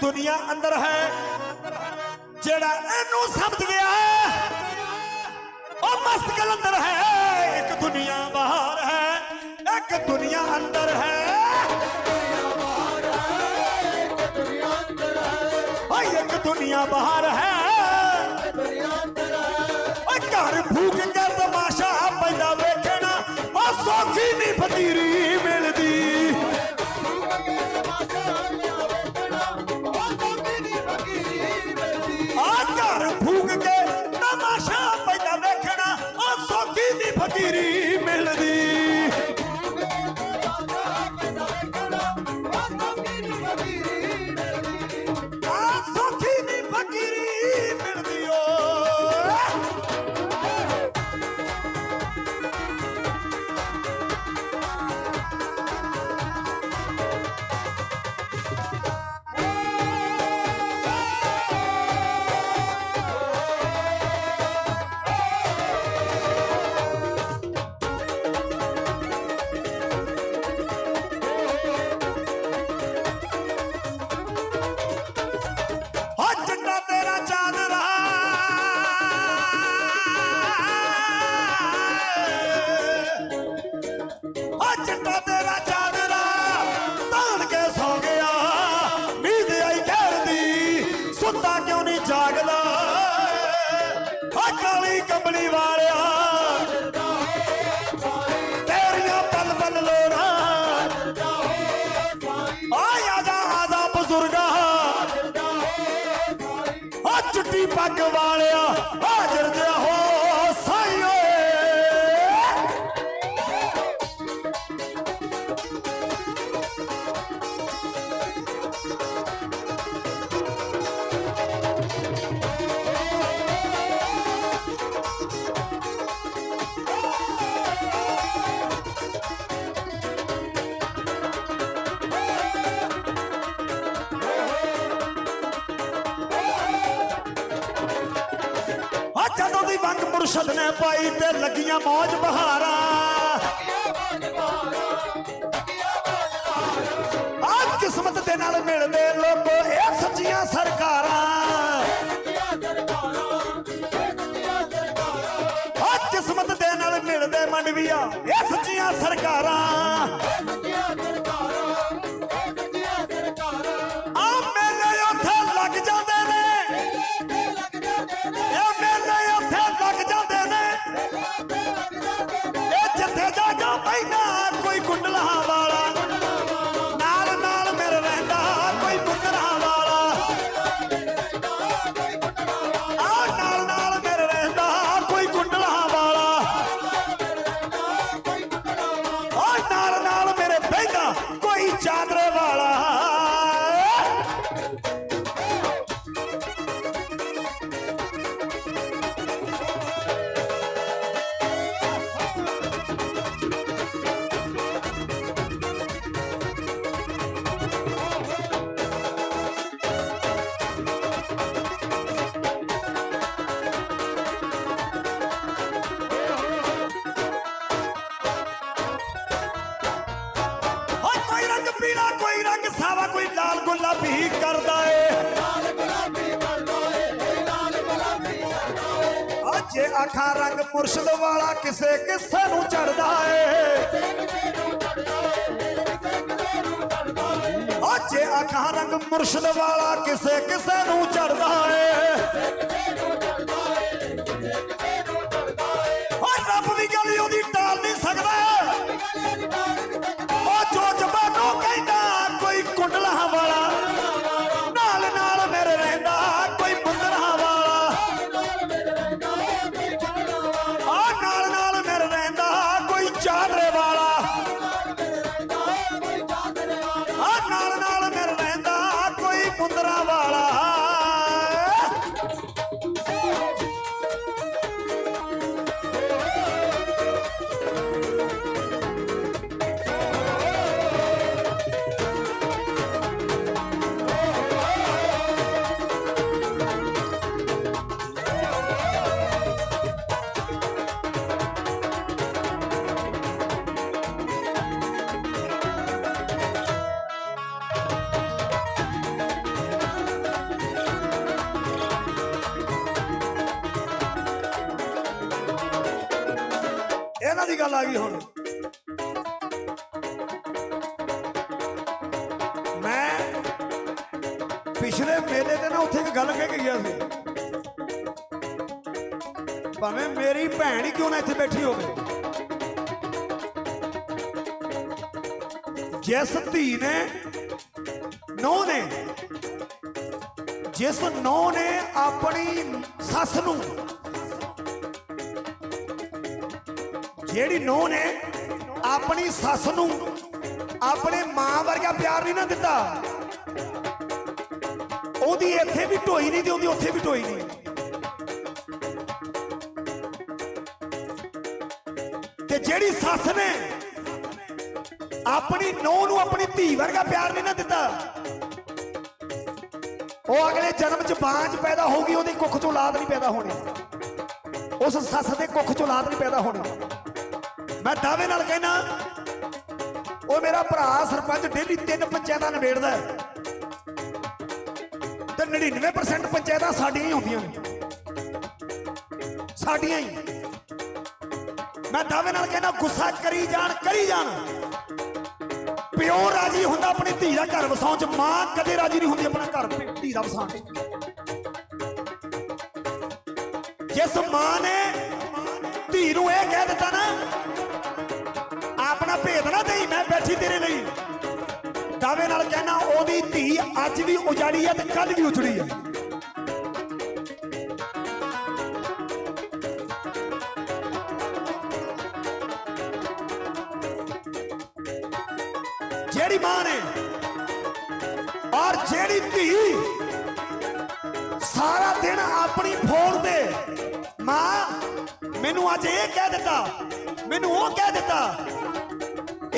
ਦੁਨੀਆ ਅੰਦਰ ਹੈ, ਜਿਹੜਾ ਇਹਨੂੰ ਸਮਝ ਗਿਆ ਉਹ ਮਸਤ ਕਲੰਦਰ ਹੈ। ਇੱਕ ਦੁਨੀਆ ਬਾਹਰ ਹੈ, ਇੱਕ ਦੁਨੀਆ ਅੰਦਰ ਹੈ। ਓਏ, ਇੱਕ ਦੁਨੀਆ ਬਾਹਰ ਹੈ। ਓਏ, ਘਰ ਫੂਕ ਕੇ ਤਮਾਸ਼ਾ ਪੈਂਦਾ ਵੇਖਣਾ, ਉਹ ਸੌਖੀ ਨਹੀਂ ਫਕੀਰੀ। ਆ ਪੱਗ ਵਾਲਿਆ ਹਾਜ਼ਰ ਜਿਹਾ ਦੀ ਪਾਈ ਤੇ ਲੱਗੀਆਂ ਮੌਜ ਬਹਾਰਾਂ। ਆ ਕਿਸਮਤ ਦੇ ਨਾਲ ਮਿਲਦੇ ਲੋਕੋ, ਇਹ ਸੱਚੀਆਂ ਸਰਕਾਰਾਂ। ਆ ਕਿਸਮਤ ਦੇ ਨਾਲ ਮਿਲਦੇ ਮੰਡਵੀਆਂ ਇਹ ਸੱਚੀਆਂ ਸਰਕਾਰਾਂ। ਪੈਂਦਾ ਕੋਈ ਕੁੰਡਲਾ ਵਾਲਾ। ਜੇ ਅੱਖਾਂ ਰੰਗ ਮੁਰਸ਼ਦ ਵਾਲਾ ਕਿਸੇ ਕਿਸੇ ਨੂੰ ਚੜਦਾ ਏ। ਅੱਜ ਅੱਖਾਂ ਰੰਗ ਮੁਰਸ਼ਦ ਵਾਲਾ ਕਿਸੇ ਕਿਸੇ ਨੂੰ ਚੜਦਾ ਏ। ਦੀ ਗੱਲ ਆ ਗਈ ਹੁਣ। ਮੈਂ ਪਿਛਲੇ ਮੇਲੇ ਤੇ ਨਾ ਉੱਥੇ ਇੱਕ ਗੱਲ ਕਹਿ ਕੇ ਗਿਆ ਸੀ। ਭਾਵੇਂ ਮੇਰੀ ਭੈਣ ਹੀ ਕਿਉਂ ਨਾ ਇੱਥੇ ਬੈਠੀ ਹੋਵੇ। ਜਿਸ ਧੀ ਨੇ ਨੌ ਨੇ, ਜਿਸ ਨੌ ਨੇ ਆਪਣੀ ਸੱਸ ਨੂੰ ਜਿਹੜੀ ਨੂੰਹ ਨੇ ਆਪਣੀ ਸੱਸ ਨੂੰ ਆਪਣੇ ਮਾਂ ਵਰਗਾ ਪਿਆਰ ਨਹੀਂ ਨਾ ਦਿੱਤਾ। ਉਹਦੀ ਇੱਥੇ ਵੀ ਢੋਈ ਨਹੀਂ ਤੇ ਉਹਦੀ ਉੱਥੇ ਵੀ ਢੋਈ ਨਹੀਂ। ਤੇ ਜਿਹੜੀ ਸੱਸ ਨੇ ਆਪਣੀ ਨੂੰਹ ਨੂੰ ਆਪਣੀ ਧੀ ਵਰਗਾ ਪਿਆਰ ਨਹੀਂ ਨਾ ਦਿੱਤਾ, ਉਹ ਅਗਲੇ ਜਨਮ ਚ ਬਾਂਝ ਪੈਦਾ ਹੋਊਗੀ ਉਹਦੀ ਕੁੱਖ ਚੋਂ ਔਲਾਦ ਨਹੀਂ ਪੈਦਾ ਹੋਣੀ। ਉਸ ਸੱਸ ਦੇ ਕੁੱਖ ਚੋਂ ਔਲਾਦ ਨਹੀਂ ਪੈਦਾ ਹੋਣੀ। ਮੈਂ ਦਾਅਵੇ ਨਾਲ ਕਹਿਣਾ, ਉਹ ਮੇਰਾ ਭਰਾ ਸਰਪੰਚ ਡੇਲੀ ਤਿੰਨ ਪੰਚਾਇਤਾਂ ਨਿਬੇੜਦਾ ਹੈ। ਤੇ 99% ਪੰਚਾਇਤਾਂ ਸਾਡੀਆਂ ਹੀ ਹੁੰਦੀਆਂ ਨੇ। ਸਾਡੀਆਂ ਹੀ। ਮੈਂ ਦਾਅਵੇ ਨਾਲ ਕਹਿੰਦਾ ਗੁੱਸਾ ਕਰੀ ਜਾਣ ਕਰੀ ਜਾਣ। ਪਿਓ ਰਾਜੀ ਹੁੰਦਾ ਆਪਣੀ ਧੀ ਦਾ ਘਰ ਵਸਾਉਣ ਚ, ਮਾਂ ਕਦੇ ਰਾਜੀ ਨਹੀਂ ਹੁੰਦੀ ਆਪਣਾ ਘਰ, ਧੀ ਦਾ ਵਸਾਉਣ ਚ। ਜਿਸ ਮਾਂ ਨੇ ਧੀ ਨੂੰ ਇਹ ਕਹਿ ਦਿੱਤਾ ਨਾ ਆਪਣਾ ਭੇਦ ਨਾ ਦੇਈ, ਮੈਂ ਬੈਠੀ ਤੇਰੇ ਲਈ। ਦਾਅਵੇ ਨਾਲ ਕਹਿਣਾ, ਉਹਦੀ ਧੀ ਅੱਜ ਵੀ ਉਜਾੜੀ ਹੈ ਤੇ ਕੱਲ ਵੀ ਉਜੜੀ ਹੈ। ਜਿਹੜੀ ਮਾਂ ਨੇ ਔਰ ਜਿਹੜੀ ਧੀ ਸਾਰਾ ਦਿਨ ਆਪਣੀ ਫੋਨ ਤੇ ਮਾਂ, ਮੈਨੂੰ ਅੱਜ ਇਹ ਕਹਿ ਦਿੱਤਾ, ਮੈਨੂੰ ਉਹ ਕਹਿ ਦਿੱਤਾ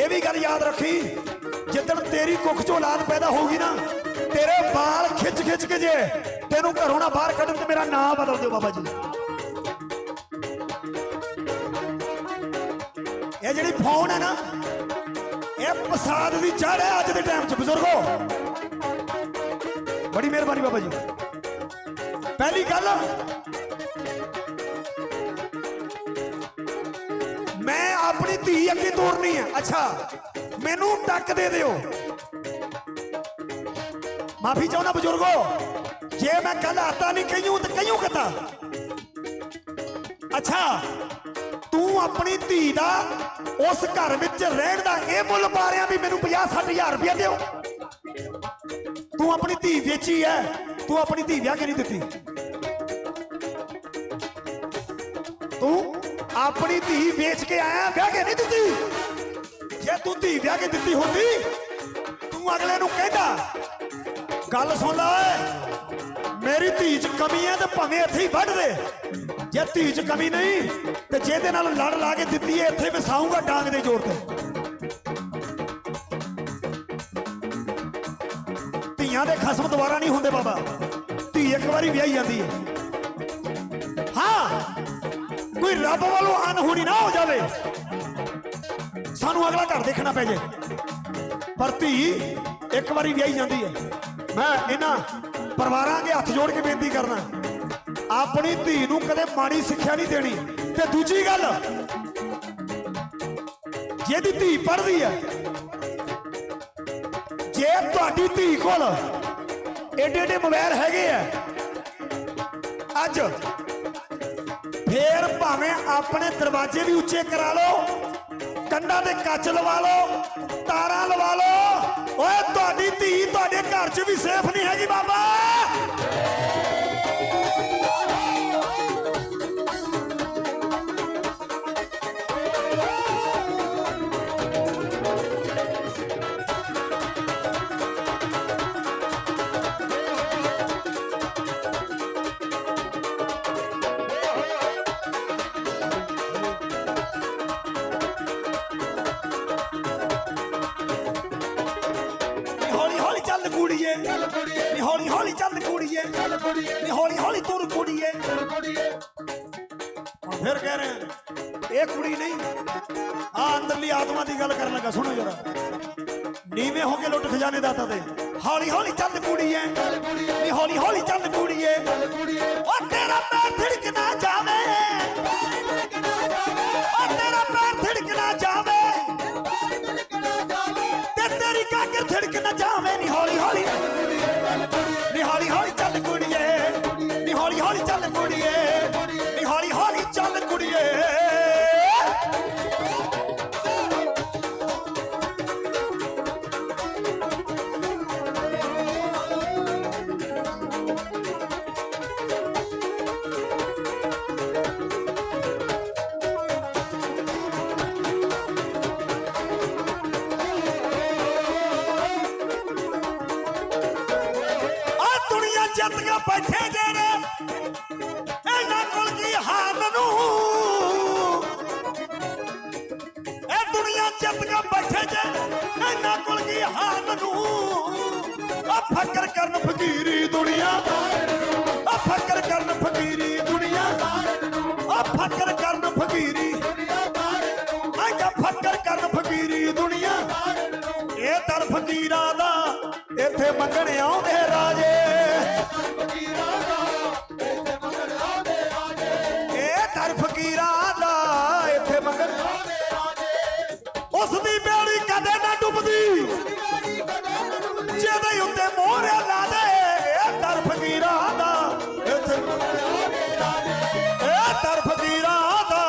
ਇਹ ਵੀ ਗੱਲ ਯਾਦ ਰੱਖੀ ਜਿੱਦਣ ਤੇਰੀ ਕੁੱਖ ਚੋਂ ਔਲਾਦ ਪੈਦਾ ਹੋਊਗੀ ਨਾ, ਤੇਰੇ ਬਾਲ ਖਿੱਚ ਖਿੱਚ ਕੇ ਜੇ, ਤੈਨੂੰ ਘਰੋਂ ਨਾ ਬਾਹਰ ਕੱਢਣ ਤੇ ਮੇਰਾ ਨਾਮ ਬਦਲ ਦਿਓ ਬਾਬਾ ਜੀ। ਇਹ ਜਿਹੜੀ ਫੋਨ ਹੈ ਨਾ, ਇਹ ਪਸਾਦ ਦੀ ਚੜ੍ਹ ਹੈ ਅੱਜ ਦੇ ਟਾਈਮ 'ਚ, ਬਜ਼ੁਰਗੋ। ਬੜੀ ਮਿਹਰਬਾਨੀ ਬਾਬਾ ਜੀ। ਪਹਿਲੀ ਗੱਲ ਮੈਂ ਆਪਣੀ ਧੀ ਅੱਗੇ ਤੋਰਨੀ ਹੈ। ਅੱਛਾ, ਮੈਨੂੰ ਟੱਕ ਦੇ ਦਿਓ। ਮਾਫੀ ਚਾਹੁੰਦਾ ਬਜ਼ੁਰਗੋ, ਜੇ ਮੈਂ ਕੱਲ ਆਤਾ ਨਹੀਂ ਕਹੀਓ ਤੇ ਕਹੀਓ ਕਤਾ ਅੱਛਾ, ਤੂੰ ਆਪਣੀ ਧੀ ਦਾ ਉਸ ਘਰ ਵਿੱਚ ਰਹਿਣ ਦਾ ਇਹ ਮੁੱਲ ਪਾ ਰਿਆ ਵੀ ਮੈਨੂੰ 50 ਹਜ਼ਾਰ ਰੁਪਇਆ ਦਿਓ। ਤੂੰ ਆਪਣੀ ਧੀ ਵੇਚੀ ਐ ਤੂੰ ਆਪਣੀ ਧੀ ਵਿਆਹ ਕੇ ਨਹੀਂ ਦਿੱਤੀ। ਆਪਣੀ ਧੀ ਵੇਚ ਕੇ ਆਇਆ, ਵਿਆਹ ਕੇ ਨਹੀਂ ਦਿੱਤੀ? ਜੇ ਤੂੰ ਧੀ ਵਿਆਹ ਕੇ ਦਿੱਤੀ ਹੁੰਦੀ, ਤੂੰ ਅਗਲੇ ਨੂੰ ਕਹਿੰਦਾ, ਗੱਲ ਸੁਣ ਲੈ, ਮੇਰੀ ਧੀ 'ਚ ਕਮੀ ਹੈ ਤੇ ਭਾਵੇਂ ਇੱਥੇ ਹੀ ਵੱਢ ਦੇ। ਜੇ ਧੀ 'ਚ ਕਮੀ ਨਹੀਂ, ਤੇ ਜਿਹਦੇ ਨਾਲ ਲੜ ਲਾ ਕੇ ਦਿੱਤੀ ਹੈ ਇੱਥੇ ਵਸਾਊਂਗਾ ਡਾਂਗ ਦੇ ਜ਼ੋਰ ਤੇ। ਧੀਆਂ ਦੇ ਖਸਮ ਦੁਬਾਰਾ ਨਹੀਂ ਹੁੰਦੇ ਬਾਬਾ। ਧੀ ਇੱਕ ਵਾਰੀ ਵਿਆਹੀ ਜਾਂਦੀ ਹੈ ਹਾਂ ਕੋਈ ਰੱਬ ਵੱਲੋਂ ਅਨਹੋਣੀ ਨਾ ਹੋ ਜਾਵੇ। ਸਾਨੂੰ ਅਗਲਾ ਘਰ ਦੇਖਣਾ ਪੈ ਜੇ। ਪਰ ਧੀ ਇੱਕ ਵਾਰੀ ਵਿਆਹੀ ਜਾਂਦੀ ਹੈ। ਮੈਂ ਇਹਨਾਂ ਪਰਿਵਾਰਾਂ ਦੇ ਹੱਥ ਜੋੜ ਕੇ ਬੇਨਤੀ ਕਰਨਾ ਆਪਣੀ ਧੀ ਨੂੰ ਕਦੇ ਮਾੜੀ ਸਿੱਖਿਆ ਨਹੀਂ ਦੇਣੀ। ਤੇ ਦੂਜੀ ਗੱਲ, ਜਿਹਦੀ ਧੀ ਪੜ੍ਹਦੀ ਹੈ, ਜੇ ਤੁਹਾਡੀ ਧੀ ਕੋਲ ਏਡੇ ਏਡੇ ਮੋਬਾਈਲ ਹੈਗੇ ਆ, ਅੱਜ ਫੇਰ ਭਾਵੇਂ ਆਪਣੇ ਦਰਵਾਜ਼ੇ ਵੀ ਉੱਚੇ ਕਰਾ ਲਓ, ਕੰਧਾਂ ਤੇ ਕੱਚ ਲਵਾ ਲਓ, ਤਾਰਾਂ ਲਵਾ ਲਓ। ਓਏ, ਤੁਹਾਡੀ ਧੀ ਤੁਹਾਡੇ ਘਰ 'ਚ ਵੀ ਸੇਫ ਨਹੀਂ ਹੈਗੀ ਬਾਬਾ। ਚੱਲ ਕੁੜੀਏ। ਨੀ ਹੌਲੀ ਹੌਲੀ ਚੱਲ ਕੁੜੀਏ। ਨੀ ਹੌਲੀ ਹੌਲੀ ਤੁਰ ਕੁੜੀਏ। ਹੁਣ ਫਿਰ ਕਹਿ ਰਹੇ ਇਹ ਕੁੜੀ ਨਹੀਂ। ਆ ਅੰਦਰਲੀ ਆਤਮਾ ਦੀ ਗੱਲ ਕਰਨ ਲੱਗਾ ਸੁਣੋ ਜਰਾ। ਨੀਵੇਂ ਹੋ ਕੇ ਲੁੱਟ ਖਜ਼ਾਨੇ ਦਾਤਾ ਦੇ। ਹੌਲੀ ਹੌਲੀ ਚੱਲ ਕੁੜੀਏ। ਨੀ ਹੌਲੀ ਹੌਲੀ ਚੱਲ ਕੁੜੀਏ। ਓ ਤੇਰਾ ਪੈਰ ਥਿੜਕ ਨਾ ਜਾਵੇ। ਆ ਫਕਰ ਕਰਨ ਫਕੀਰੀ ਦੁਨੀਆ ਆ ਫਕਰ ਕਰਨ ਫਕੀਰੀ ਦੁਨੀਆ ਆ ਫਕਰ ਕਰਨ ਫਕੀਰੀ ਮੈਂ ਫਕਰ ਕਰਨ ਫਕੀਰੀ ਦੁਨੀਆ ਇਹ ਦਰ ਫਕੀਰਾਂ ਦਾ, ਇੱਥੇ ਮੰਗਣ ਆਉਂਦੇ ਰਾਜੇ। ਇਹ ਦਰ ਫਕੀਰਾਂ ਦਾ, ਇੱਥੇ ਮੰਗਣ ਉਸ ਦੀ ਜਿਹਦੇ ਉੱਤੇ ਮੋਹਰਿਆ ਲਾ ਦੇ। ਇਹ ਦਰ ਫਕੀਰਾਂ ਦਾ। ਇੱਥੇ ਇਹ ਦਰ ਫਕੀਰਾਂ ਦਾ।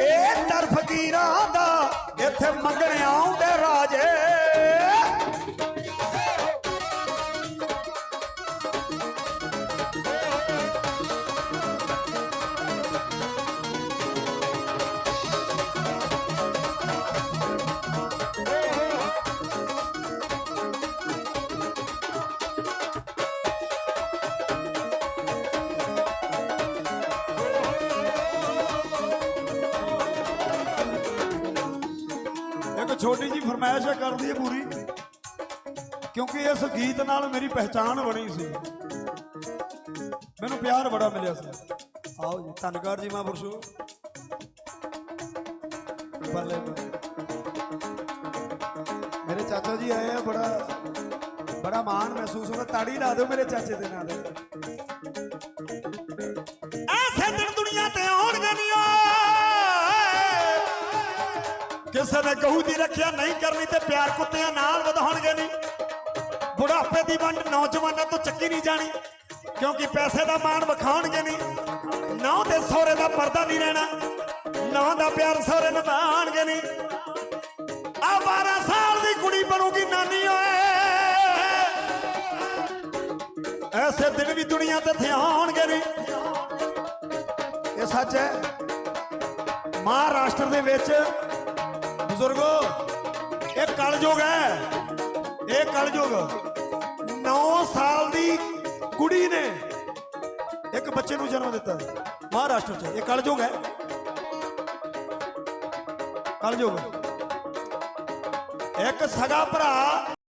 ਇਹ ਦਰ ਫਕੀਰਾਂ ਦਾ। ਇੱਥੇ ਮੰਗਣ ਆਉਂਦੇ ਛੋਟੀ ਜੀ ਫਰਮਾਇਸ਼ ਹੈ ਕਰਦੀ ਹੈ ਪੂਰੀ, ਕਿਉਂਕਿ ਇਸ ਗੀਤ ਨਾਲ ਮੇਰੀ ਪਹਿਚਾਣ ਬਣੀ ਸੀ। ਮੈਨੂੰ ਪਿਆਰ ਬੜਾ ਮਿਲਿਆ ਸੀ। ਆਓ ਜੀ ਧੰਨਵਾਦ ਜੀ ਮਹਾਂਪੁਰਸ਼ੋ। ਬੱਲੇ। ਮੇਰੇ ਚਾਚਾ ਜੀ ਆਏ ਆ, ਬੜਾ ਬੜਾ ਮਾਣ ਮਹਿਸੂਸ ਹੁੰਦਾ। ਤਾੜੀ ਲਾ ਦਿਓ ਮੇਰੇ ਚਾਚੇ ਦੇ ਨਾਲ। ਕਿਸੇ ਨੇ ਗਹੂ ਦੀ ਰੱਖਿਆ ਨਹੀਂ ਕਰਨੀ ਤੇ ਪਿਆਰ ਕੁੱਤਿਆਂ ਨਾਲ ਵਧਾਉਣਗੇ ਨਹੀਂ। ਬੁਢਾਪੇ ਦੀ ਵੰਡ ਨੌਜਵਾਨਾਂ ਤੋਂ ਚੱਕੀ ਨਹੀਂ ਜਾਣੀ, ਕਿਉਂਕਿ ਪੈਸੇ ਦਾ ਮਾਣ ਵਿਖਾਉਣਗੇ ਨਹੀਂ। ਨੌ ਦੇ ਸਹੁਰੇ ਦਾ ਪਰਦਾ ਨਹੀਂ ਰਹਿਣਾ, ਨੌ ਦਾ ਪਿਆਰ ਸਹੁਰੇ ਨਿਭਾਉਣਗੇ ਨਹੀਂ। ਆ 12 ਸਾਲ ਦੀ ਕੁੜੀ ਬਣੂਗੀ ਨਾਨੀ ਓਏ। ਐਸੇ ਦਿਨ ਵੀ ਦੁਨੀਆ ਤੇ ਥਿਆਉਣਗੇ ਨਹੀਂ। ਇਹ ਸੱਚ ਹੈ, ਮਹਾਰਾਸ਼ਟਰ ਦੇ ਵਿੱਚ ਬਜ਼ੁਰਗੋ, ਇਹ ਕਲਯੁਗ ਹੈ। ਇਹ ਕਲਯੁਗ 9 ਸਾਲ ਦੀ ਕੁੜੀ ਨੇ ਇੱਕ ਬੱਚੇ ਨੂੰ ਜਨਮ ਦਿੱਤਾ। ਮਹਾਰਾਸ਼ਟਰ 'ਚ, ਇਹ ਕਲਯੁਗ ਹੈ। ਕਲਯੁਗ। ਇੱਕ ਸਗਾ ਭਰਾ